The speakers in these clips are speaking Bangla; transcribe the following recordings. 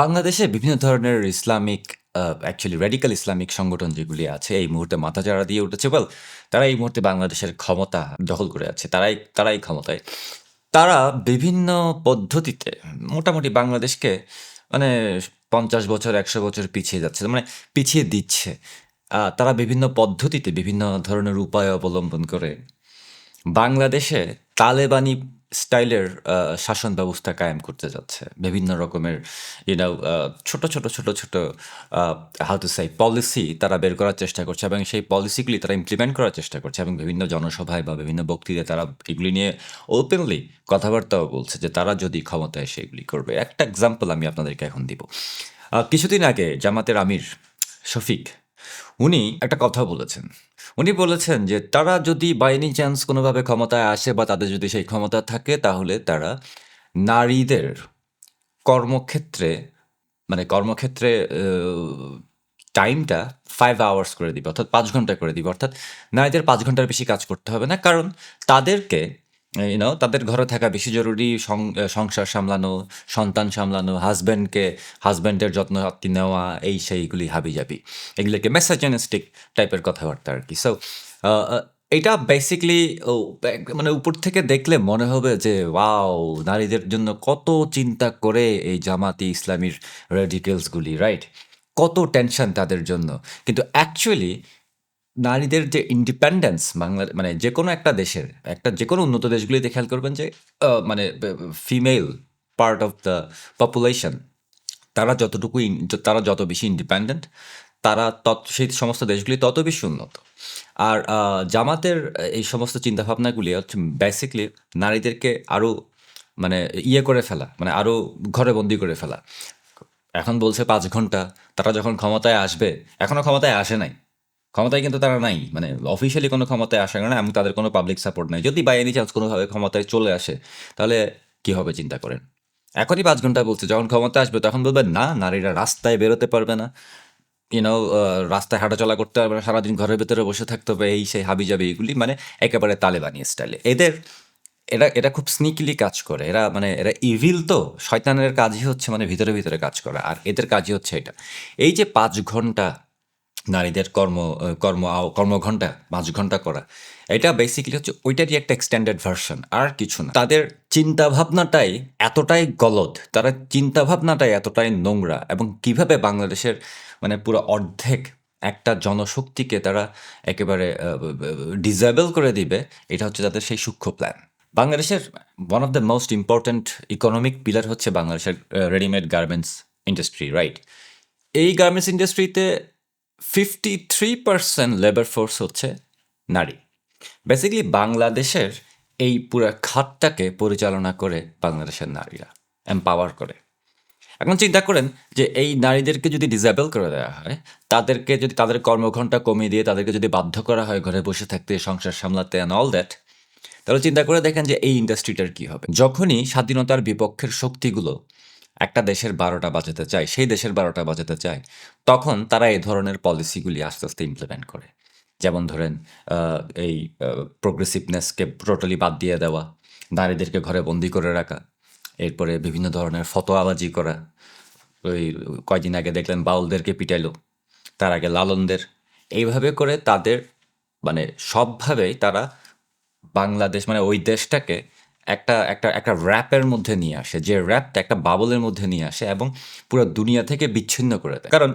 বাংলাদেশে বিভিন্ন ধরনের ইসলামিক অ্যাকচুয়ালি রেডিক্যাল ইসলামিক সংগঠন যেগুলি আছে, এই মুহূর্তে মাথা মাথাচাড়া দিয়ে উঠেছে। বল তারা এই মুহূর্তে বাংলাদেশের ক্ষমতা দখল করে আছে। তারাই তারাই ক্ষমতায়। তারা বিভিন্ন পদ্ধতিতে মোটামুটি বাংলাদেশকে মানে পঞ্চাশ বছর, একশো বছর পিছিয়ে যাচ্ছে মানে পিছিয়ে দিচ্ছে। তারা বিভিন্ন পদ্ধতিতে বিভিন্ন ধরনের উপায় অবলম্বন করে বাংলাদেশে তালেবানি স্টাইলের শাসন ব্যবস্থা কায়েম করতে যাচ্ছে। বিভিন্ন রকমের ইউনাও ছোট ছোট ছোট ছোট হাউ টু সাই পলিসি তারা বের করার চেষ্টা করছে এবং সেই পলিসিগুলি তারা ইমপ্লিমেন্ট করার চেষ্টা করছে এবং বিভিন্ন জনসভায় বা বিভিন্ন বক্তৃতায় তারা এগুলি নিয়ে ওপেনলি কথাবার্তাও বলছে যে তারা যদি ক্ষমতায় এসে এগুলি করবে। একটা এক্সাম্পল আমি আপনাদেরকে এখন দিব। কিছুদিন আগে জামাতের আমির শফিক উনি একটা কথা বলেছেন। উনি বলেছেন যে তারা যদি বাই এনি চান্স কোনোভাবে ক্ষমতায় আসে বা তাদের যদি সেই ক্ষমতা থাকে, তাহলে তারা নারীদের কর্মক্ষেত্রে মানে কর্মক্ষেত্রে টাইমটা ফাইভ আওয়ার্স করে দিবে, অর্থাৎ পাঁচ ঘণ্টা করে দিবে। অর্থাৎ নারীদের পাঁচ ঘণ্টার বেশি কাজ করতে হবে না, কারণ তাদেরকে ইউনো তাদের ঘরে থাকা বেশি জরুরি সংসার সামলানো, সন্তান সামলানো হাজব্যান্ডকে হাজব্যান্ডের যত্ন আত্মি নেওয়া, এই সেইগুলি হাবি যাবি এগুলোকে মেসাজেনিস্টিক টাইপের কথাবার্তা আর কি। সো এটা বেসিকলি মানে উপর থেকে দেখলে মনে হবে যে ওয়াও নারীদের জন্য কত চিন্তা করে এই জামাতি ইসলামীর রেডিকেলসগুলি রাইট কত টেনশন তাদের জন্য। কিন্তু অ্যাকচুয়ালি নারীদের যে ইন্ডিপেন্ডেন্স বাংলা মানে যে কোনো একটা দেশের, একটা যে কোনো উন্নত দেশগুলিতে খেয়াল করবেন যে মানে female part of the population তারা যতটুকু তারা যত বেশি ইন্ডিপেন্ডেন্ট তারা তত, সেই সমস্ত দেশগুলি তত বেশি উন্নত। আর জামাতের এই সমস্ত চিন্তাভাবনাগুলি হচ্ছে বেসিকলি নারীদেরকে আরও মানে ইয়ে করে ফেলা মানে আরও ঘরে বন্দি করে ফেলা। এখন বলছে পাঁচ ঘণ্টা, তারা যখন ক্ষমতায় আসবে এখনও ক্ষমতায় আসে নাই। ক্ষমতায় কিন্তু তারা নাই। মানে অফিসিয়ালি কোনো ক্ষমতায় আসে না এবং তাদের কোনো পাবলিক সাপোর্ট নাই। যদি বাই এনি চান্স কোনোভাবে ক্ষমতায় চলে আসে, তাহলে কি হবে চিন্তা করেন? এখনই পাঁচ ঘণ্টা বলছে, যখন ক্ষমতা আসবে তখন বলবেন না, নারীরা রাস্তায় বেরোতে পারবে না। ইউনো রাস্তায় হাঁটাচলা করতে পারবে না। সারাদিন ঘরের ভেতরে বসে থাকতে হবে। এই, সেই হাবি যাবি এগুলি মানে একেবারে তালেবানি স্টাইলে এদের, এরা এটা খুব স্নিকলি কাজ করে। এরা মানে এরা ইভিল তো। শয়তানের কাজই হচ্ছে মানে ভিতরে ভিতরে কাজ করা। আর এদের কাজই হচ্ছে এটা। এই যে পাঁচ ঘণ্টা নারীদের কর্ম কর্ম কর্মঘণ্টা পাঁচ ঘণ্টা করা। এটা বেসিক্যালি হচ্ছে ওইটারই একটা এক্সটেন্ডেড ভার্সন আর কিছু না। তাদের চিন্তা ভাবনাটাই এতটাই গলদ, তারা চিন্তা ভাবনাটাই এতটাই নোংরা, এবং কীভাবে বাংলাদেশের মানে পুরো অর্ধেক একটা জনশক্তিকে তারা একেবারে ডিজেবল করে দিবে, এটা হচ্ছে তাদের সেই সূক্ষ্ম প্ল্যান বাংলাদেশের one of the most important economic pillar হচ্ছে বাংলাদেশের রেডিমেড গার্মেন্টস ইন্ডাস্ট্রি রাইট এই গার্মেন্টস ইন্ডাস্ট্রিতে fifty three percent labour force হচ্ছে নারী। বেসিক্যালি বাংলাদেশের এই পুরো খাতটাকে পরিচালনা করে বাংলাদেশের নারীরা এম্পাওয়ার করে। এখন চিন্তা করেন যে এই নারীদেরকে যদি ডিসেবল করে দেওয়া হয়, তাদেরকে যদি তাদের কর্মঘণ্টা কমিয়ে দিয়ে তাদেরকে যদি বাধ্য করা হয় ঘরে বসে থাকতে, সংসার সামলাতে অ্যান্ড অল দ্যাট তাহলে চিন্তা করে দেখেন যে এই ইন্ডাস্ট্রিটার কি হবে। যখনই স্বাধীনতার বিপক্ষের শক্তিগুলো একটা দেশের বারোটা বাজাতে চায়, সেই দেশের বারোটা বাজাতে চায়, তখন তারা এই ধরনের পলিসিগুলি আস্তে আস্তে ইমপ্লিমেন্ট করে। যেমন ধরেন এই প্রোগ্রেসিভনেসকে টোটালি বাদ দিয়ে দেওয়া, নারীদেরকে ঘরে বন্দি করে রাখা, এরপরে বিভিন্ন ধরনের ফতোয়াবাজি করা, ওই কয়দিন আগে দেখলেন বাউলদেরকে পিটাইলো, তার আগে লালনদের, এইভাবে করে তাদের মানে সবভাবেই তারা বাংলাদেশ মানে ওই দেশটাকে একটা একটা একটা র্যাপের মধ্যে নিয়ে আসে, যে র্যাপটা একটা বাবলের মধ্যে নিয়ে আসে এবং পুরো দুনিয়া থেকে বিচ্ছিন্ন করে দেয়। কারণ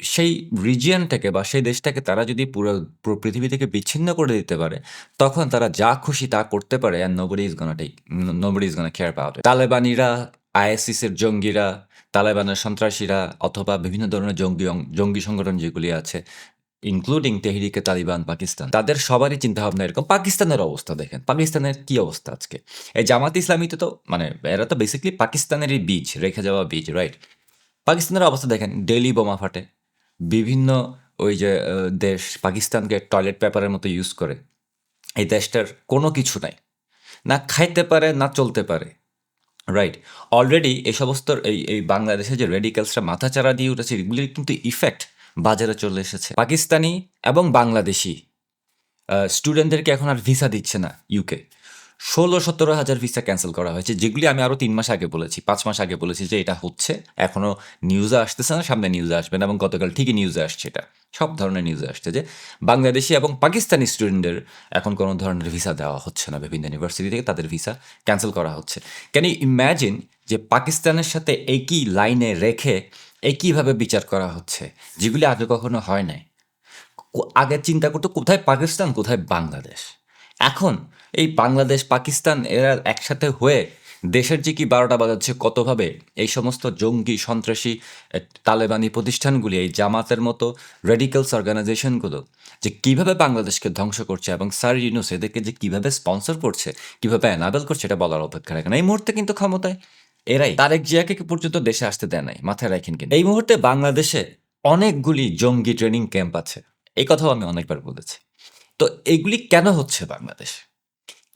সেই রিজিয়নটাকে বা সেই দেশটাকে তারা যদি পুরো পুরো পৃথিবী থেকে বিচ্ছিন্ন করে দিতে পারে, তখন তারা যা খুশি তা করতে পারে and nobody is gonna take nobody is gonna care পাওয়া তালেবানিরা আইএসিস এর জঙ্গিরা, তালেবানের সন্ত্রাসীরা, অথবা বিভিন্ন ধরনের জঙ্গি জঙ্গি সংগঠন যেগুলি আছে ইনক্লুডিং তেহরিকে, তালিবান, পাকিস্তান, তাদের সবারই চিন্তাভাবনা এরকম। পাকিস্তানের অবস্থা দেখেন। পাকিস্তানের কি অবস্থা আজকে? এই জামাত ইসলামীতে তো মানে এরা তো বেসিক্যালি পাকিস্তানেরই বীজ, রেখে যাওয়া বীজ রাইট পাকিস্তানের অবস্থা দেখেন, ডেইলি বোমা ফাটে। বিভিন্ন ওই যে দেশ পাকিস্তানকে টয়লেট পেপারের মতো ইউজ করে। এই দেশটার কোনো কিছু নাই। না খাইতে পারে, না চলতে পারে রাইট অলরেডি এই সমস্ত, এই এই বাংলাদেশে যে রেডিক্যালসরা মাথাচাড়া দিয়ে উঠেছে, এগুলির কিন্তু ইফেক্ট বাজারে চলে এসেছে। পাকিস্তানি এবং বাংলাদেশি স্টুডেন্টদেরকে এখন আর ভিসা দিচ্ছে না ইউকে ষোলো, সতেরো হাজার ভিসা ক্যান্সেল করা হয়েছে, যেগুলি আমি আরও তিন মাস আগে বলেছি, পাঁচ মাস আগে বলেছি যে এটা হচ্ছে। এখনও নিউজে আসতেছে না, সামনে নিউজে আসবে না, এবং গতকাল ঠিকই নিউজে আসছে এটা। সব ধরনের নিউজে আসছে যে বাংলাদেশি এবং পাকিস্তানি স্টুডেন্টদের এখন কোনো ধরনের ভিসা দেওয়া হচ্ছে না। বিভিন্ন ইউনিভার্সিটি থেকে তাদের ভিসা ক্যান্সেল করা হচ্ছে। ক্যান ইউ ইম্যাজিন যে পাকিস্তানের সাথে একই লাইনে রেখে একইভাবে বিচার করা হচ্ছে, যেগুলি আগে কখনো হয় নাই। আগে চিন্তা করতো কোথায় পাকিস্তান, কোথায় বাংলাদেশ। এখন এই বাংলাদেশ, পাকিস্তান, এরা একসাথে হয়ে দেশের যে কি বারোটা বাজাচ্ছে, কতভাবে এই সমস্ত জঙ্গি, সন্ত্রাসী তালেবানি প্রতিষ্ঠানগুলি, এই জামাতের মতো রেডিক্যালস অর্গানাইজেশনগুলো যে কীভাবে বাংলাদেশকে ধ্বংস করছে এবং স্যার ইউনুস এদেরকে যে কীভাবে স্পন্সর করছে, কীভাবে অ্যানাবেল করছে, এটা বলার অপেক্ষা রাখে না। এই মুহূর্তে কিন্তু ক্ষমতায় এরাই। তারেক জিয়াকে পর্যন্ত দেশে আসতে দেয় নাই? মাথায় রাখেন কিন্তু। এই মুহূর্তে বাংলাদেশে অনেকগুলি জঙ্গি ট্রেনিং ক্যাম্প আছে। এই কথাও আমি অনেকবার বলেছি। তো এগুলি কেন হচ্ছে বাংলাদেশ?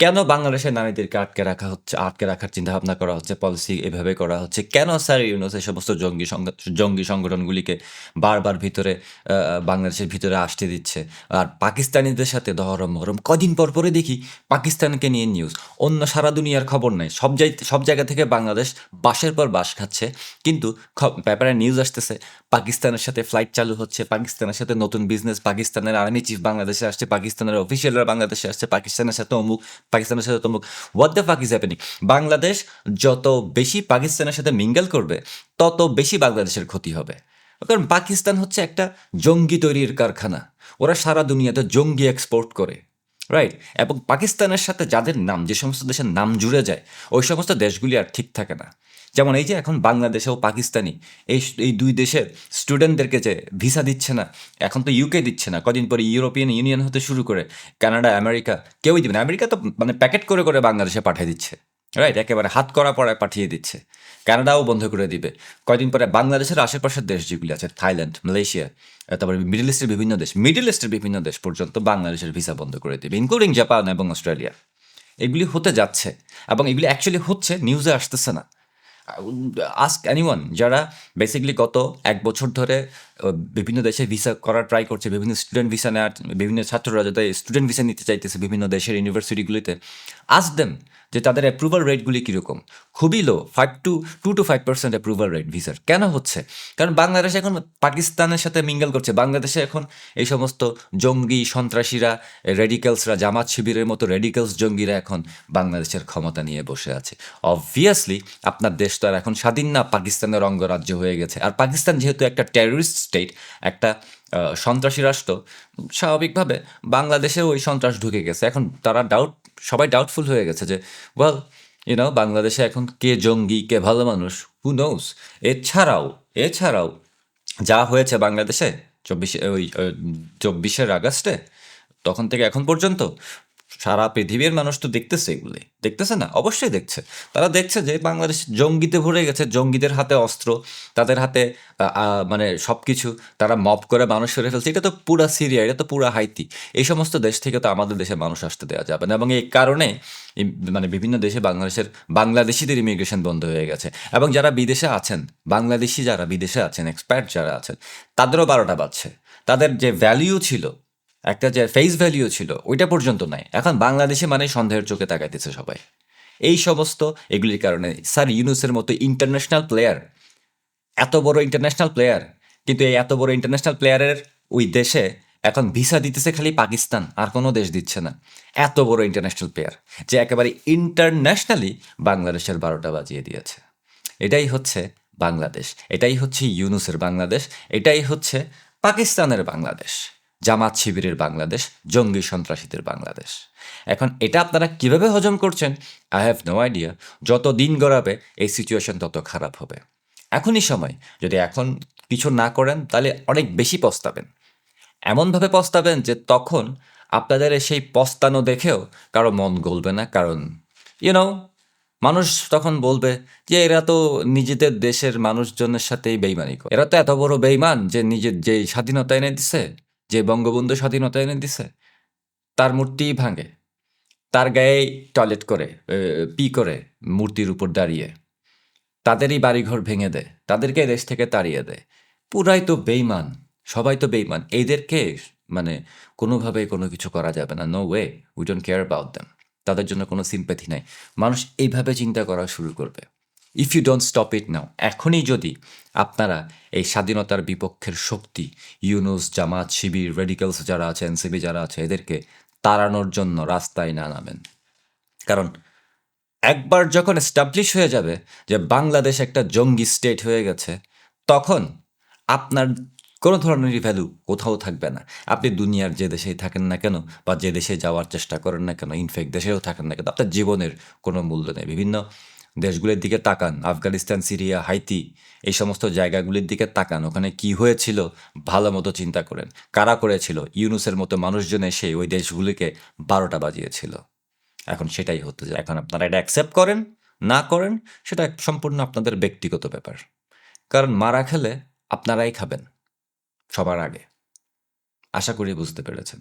কেন বাংলাদেশের নারীদেরকে আটকে রাখা হচ্ছে, আটকে রাখার চিন্তা ভাবনা করা হচ্ছে পলিসি এভাবে করা হচ্ছে? কেন স্যার ইউনুস এই সমস্ত জঙ্গি জঙ্গি সংগঠনগুলিকে বারবার ভিতরে বাংলাদেশের ভিতরে আসতে দিচ্ছে? আর পাকিস্তানিদের সাথে দহরম মহরম কদিন পর পরে দেখি পাকিস্তানকে নিয়ে নিউজ অন্য সারা দুনিয়ার খবর নেই। সব জায় সব জায়গা থেকে বাংলাদেশ বাসের পর বাস খাচ্ছে। কিন্তু পেপারে নিউজ আসতেছে, পাকিস্তানের সাথে ফ্লাইট চালু হচ্ছে, পাকিস্তানের সাথে নতুন বিজনেস পাকিস্তানের আর্মি চিফ বাংলাদেশে আসছে, পাকিস্তানের অফিসিয়ালরা বাংলাদেশে আসছে, পাকিস্তানের সাথে অমুক পাকিস্তানের সাথে তমুক what the fuck is happening Bangladesh যত বেশি পাকিস্তানের সাথে মিঙ্গেল করবে, তত বেশি বাংলাদেশের ক্ষতি হবে। কারণ পাকিস্তান হচ্ছে একটা জঙ্গি তৈরির কারখানা। ওরা সারা দুনিয়াতে জঙ্গি এক্সপোর্ট করে রাইট এবং পাকিস্তানের সাথে যাদের নাম, যে সমস্ত দেশের নাম জুড়ে যায়, ওই সমস্ত দেশগুলি আর ঠিক থাকে না। যেমন এই যে এখন বাংলাদেশ ও পাকিস্তানি, এই এই দুই দেশের স্টুডেন্টদেরকে যে ভিসা দিচ্ছে না, এখন তো ইউকে দিচ্ছে না, কদিন পরে ইউরোপিয়ান ইউনিয়ন হতে শুরু করে কানাডা আমেরিকা কেউই দিবে না। আমেরিকা তো মানে প্যাকেট করে করে বাংলাদেশে পাঠিয়ে দিচ্ছে রাইট একেবারে হাত করা পড়ায় পাঠিয়ে দিচ্ছে। কানাডাও বন্ধ করে দিবে। কয়দিন পরে বাংলাদেশের আশেপাশের দেশ যেগুলি আছে থাইল্যান্ড মালয়েশিয়া তারপরে মিডল ইস্টের বিভিন্ন দেশ মিডল ইস্টের বিভিন্ন দেশ পর্যন্ত বাংলাদেশের ভিসা বন্ধ করে দিবে ইনক্লুডিং জাপান এবং অস্ট্রেলিয়া এগুলি হতে যাচ্ছে এবং এগুলি অ্যাকচুয়ালি হচ্ছে নিউজে আসতেছে না। আস্ক অ্যানিওয়ান যারা বেসিকলি গত এক বছর ধরে বিভিন্ন দেশে ভিসা করার ট্রাই করছে, বিভিন্ন স্টুডেন্ট ভিসা নেওয়ার বিভিন্ন ছাত্ররা যাতে স্টুডেন্ট ভিসা নিতে চাইতেছে বিভিন্ন দেশের ইউনিভার্সিটিগুলিতে আস দেম যে তাদের অ্যাপ্রুভাল রেটগুলি কীরকম। খুবই low five two two two five percent approval rate ভিসার কেন হচ্ছে? কারণ বাংলাদেশ এখন পাকিস্তানের সাথে মিঙ্গেল করছে। বাংলাদেশে এখন এই সমস্ত জঙ্গি সন্ত্রাসীরা রেডিক্যালসরা জামাত শিবিরের মতো রেডিক্যালস জঙ্গিরা এখন বাংলাদেশের ক্ষমতা নিয়ে বসে আছে। অবভিয়াসলি আপনার দেশ তো আর এখন স্বাধীন না, পাকিস্তানের অঙ্গরাজ্য হয়ে গেছে। আর পাকিস্তান যেহেতু একটা টেররিস্ট স্টেট একটা সন্ত্রাসী রাষ্ট্র, স্বাভাবিকভাবে বাংলাদেশেও ওই সন্ত্রাস ঢুকে গেছে। এখন তারা ডাউট সবাই ডাউটফুল হয়ে গেছে যে ওয়েল ইউনো বাংলাদেশে এখন কে জঙ্গি, কে ভালো মানুষ? হু নোস এছাড়াও এছাড়াও যা হয়েছে বাংলাদেশে, চব্বিশে, ওই চব্বিশের আগস্টে, তখন থেকে এখন পর্যন্ত সারা পৃথিবীর মানুষ তো দেখতেছে এগুলি। দেখতেছে না? অবশ্যই দেখছে। তারা দেখছে যে বাংলাদেশ জঙ্গিতে ভরে গেছে, জঙ্গিদের হাতে অস্ত্র, তাদের হাতে মানে সব কিছু তারা মপ করে মানুষ সরে ফেলছে। এটা তো পুরা সিরিয়া, এটা তো পুরা হাইতি। এই সমস্ত দেশ থেকে তো আমাদের দেশে মানুষ আসতে দেওয়া যাবে না এবং এই কারণে মানে বিভিন্ন দেশে বাংলাদেশের, বাংলাদেশিদের ইমিগ্রেশন বন্ধ হয়ে গেছে। এবং যারা বিদেশে আছেন, বাংলাদেশি যারা, বিদেশে আছেন এক্সপার্ট যারা আছেন, তাদেরও বারোটা বাজছে। তাদের যে ভ্যালিউ ছিল একটা যে ফেস ভ্যালিউ ছিল, ওইটা পর্যন্ত নাই। এখন বাংলাদেশে মানে সন্দেহের চোখে তাকাইতেছে সবাই। এই সমস্ত এগুলির কারণে, স্যার ইউনুসের মতো ইন্টারন্যাশনাল প্লেয়ার এত বড় ইন্টারন্যাশনাল প্লেয়ার কিন্তু এই এত বড় ইন্টারন্যাশনাল প্লেয়ারের ওই দেশে এখন ভিসা দিতেছে খালি পাকিস্তান, আর কোনো দেশ দিচ্ছে না। এত বড় ইন্টারন্যাশনাল প্লেয়ার যে একেবারে ইন্টারন্যাশনালি বাংলাদেশের বারোটা বাজিয়ে দিয়েছে। এটাই হচ্ছে বাংলাদেশ, এটাই হচ্ছে ইউনুসের বাংলাদেশ, এটাই হচ্ছে পাকিস্তানের বাংলাদেশ। জামাত শিবিরের বাংলাদেশ, জঙ্গি সন্ত্রাসীদের বাংলাদেশ। এখন এটা আপনারা কীভাবে হজম করছেন? আই হ্যাভ নো আইডিয়া যত দিন গড়াবে, এই সিচুয়েশন তত খারাপ হবে। এখনই সময়। যদি এখন কিছু না করেন, তাহলে অনেক বেশি পস্তাবেন। এমনভাবে পস্তাবেন যে তখন আপনাদের সেই পস্তানো দেখেও কারও মন গলবে না, কারণ ইউনো মানুষ তখন বলবে যে, এরা তো নিজেদের দেশের মানুষজনের সাথেই বেইমানি করে। এরা তো এত বড় বেইমান যে নিজের যে স্বাধীনতা এনে দিছে যে বঙ্গবন্ধু স্বাধীনতা এনে দিছে, তার মূর্তিই ভাঙে। তার গায়ে টয়লেট করে পি করে মূর্তির উপর দাঁড়িয়ে। তাদেরই বাড়িঘর ভেঙে দেয়, তাদেরকে দেশ থেকে তাড়িয়ে দেয়। পুরাই তো বেইমান সবাই তো বেইমান এদেরকে মানে কোনোভাবে কোনো কিছু করা যাবে না no way we don't care about them তাদের জন্য কোনো সিম্প্যাথি নাই। মানুষ এইভাবে চিন্তা করা শুরু করবে। If you don't stop it now এখনই যদি আপনারা এই স্বাধীনতার বিপক্ষের শক্তি, ইউনুস, জামাত, শিবির রেডিক্যালস যারা আছে এনসিবি যারা আছে, এদেরকে তাড়ানোর জন্য রাস্তায় না নামেন। কারণ একবার যখন এস্টাবলিশ হয়ে যাবে যে বাংলাদেশ একটা জঙ্গি স্টেট হয়ে গেছে, তখন আপনার কোনো ধরনেরই ভ্যালু কোথাও থাকবে না। আপনি দুনিয়ার যে দেশেই থাকেন না কেন বা যে দেশে যাওয়ার চেষ্টা করেন না কেন ইনফ্যাক্ট দেশেও থাকেন না কেন, আপনার জীবনের কোনো মূল্য নেই। বিভিন্ন দেশগুলির দিকে তাকান। আফগানিস্তান, সিরিয়া, হাইতি, এই সমস্ত জায়গাগুলির দিকে তাকান। ওখানে কি হয়েছিল ভালো মতো চিন্তা করেন। কারা করেছিল? ইউনুসের মতো মানুষজন এসে ওই দেশগুলিকে বারোটা বাজিয়েছিল। এখন সেটাই হতে যায় এখন আপনারা এটা অ্যাকসেপ্ট করেন, না করেন, সেটা সম্পূর্ণ আপনাদের ব্যক্তিগত ব্যাপার। কারণ মারা খেলে আপনারাই খাবেন সবার আগে। আশা করি বুঝতে পেরেছেন।